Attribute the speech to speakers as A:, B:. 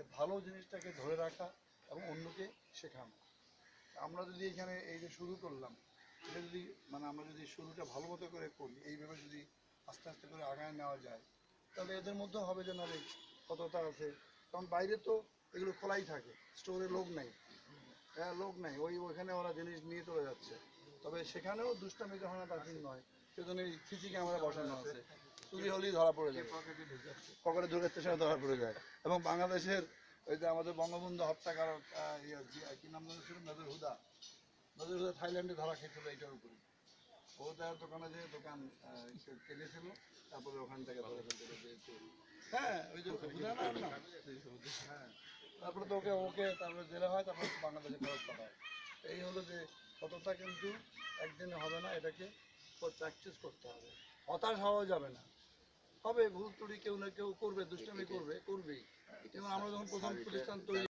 A: যে ভালো জিনিসটাকে ধরে রাখা এবং অন্যকে শেখানো। আমরা যদি এখানে এই যে শুরু করলাম, এটা যদি মানে আমরা যদি শুরুটা ভালো মতো করে করি, এইভাবে যদি আস্তে আস্তে করে আগায় নেওয়া যায়, তাহলে এদের মধ্যেও হবে যে নলেজ কতটা আছে? কারণ বাইরে তো এগুলো খোলাই থাকে, স্টোরে লোক নেই। হ্যাঁ লোক নেই। ওই ওখানে ওরা জিনিস নিয়ে চলে যাচ্ছে। তবে সেখানেও দুষ্টামি তার জন্য নয়। সেজন্য এই সিসি ক্যামেরা বসানো আছে। চুরি হলেই ধরা পড়ে যায়। পকেটে ঢুকাচ্ছে সময় ধরা পড়ে যায়। এবং বাংলাদেশের ওই যে আমাদের বঙ্গবন্ধু হত্যাকারক ইয়ে, কি নাম ছিল? নজর হুদা। নজর হুদা থাইল্যান্ডে ধরা খেয়েছিল এইটার উপরে। ও তার দোকানে যে দোকান কেটেছিল তারপরে ওখান থেকে ধরে ফেলতে হ্যাঁ ওই যে হ্যাঁ তারপরে তো ওকে ওকে তারপরে জেলে হয় তারপরে বাংলাদেশে ফেরত পাঠায়। এই হলো যে সততা কিন্তু একদিনে হবে না এটাকে প্র্যাকটিস করতে হবে। হতাশ হওয়া যাবে না। হবে ভুল ত্রুটি কেউ না কেউ করবে দুষ্টামি করবে করবেই। এবং আমরা যখন প্রথম প্রতিষ্ঠান তৈরি